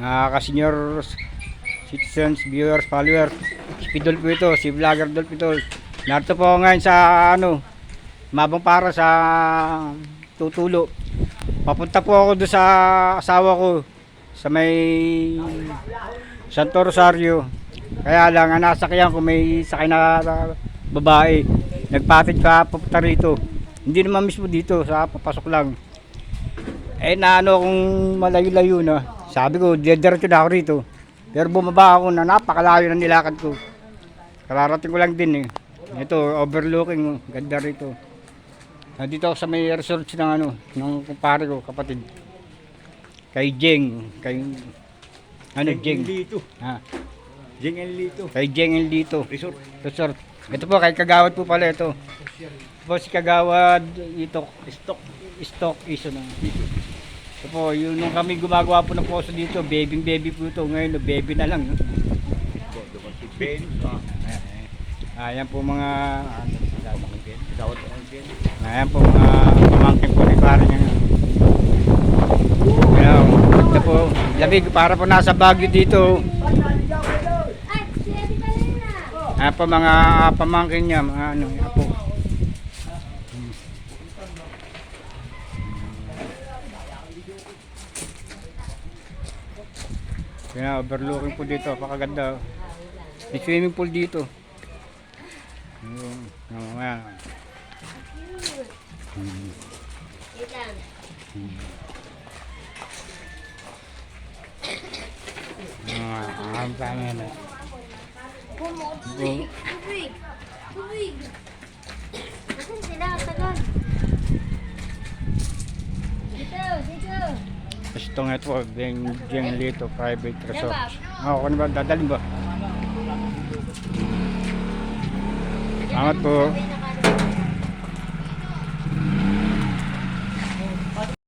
Mga ka-senior citizens, viewers, followers. Si Pidol po ito, si Vlogger Dolp ito. Narito po ngayon sa ano, Mabang para sa tutulo. Papunta po ako doon sa asawa ko sa may Santo Rosario. Kaya lang, ang nasakyan ko may sakay na babae. Nagpatid ka papunta rito. Hindi naman mismo dito, sa papasok lang. Eh naano akong malayo-layo na. Sabi ko, diretso na ako rito. Pero bumaba ako na napakalayo ng nilakad ko. Kararating ko lang din eh. Ito, overlooking, ganda rito. Nandito ako sa may resort ng ano, ng kumpare ko, kapatid. Kay Jeng, kay ano Jeng? Lito. Ha, Jeng and Lito. kay Jeng and Lito. Resort. Resort. Ito po kay Kagawad po pala ito. Ito po si Kagawad ito stock stock iso na. Ito po, yun nung kami gumagawa po ng poso dito, baby baby po ito. Ngayon, baby na lang. Ah, Ayan po mga. Ayan po mga pamangkin po ni pare niya. Ayan, ito po, lamig para po nasa Baguio dito. Ayan po mga pamangkin niya, mga ano, ayan Kaya overlooking po dito, pakaganda. May swimming pool dito. Yung, ayan. Wait lang. Ah, ang. Kumot. Tubig. Tubig. Tubig. Asan sila? Tagal. Dito, dito. Gusto nga ito, Benjing Lito Private Resort. Oo, kung ba, dadalhin ba? Salamat po.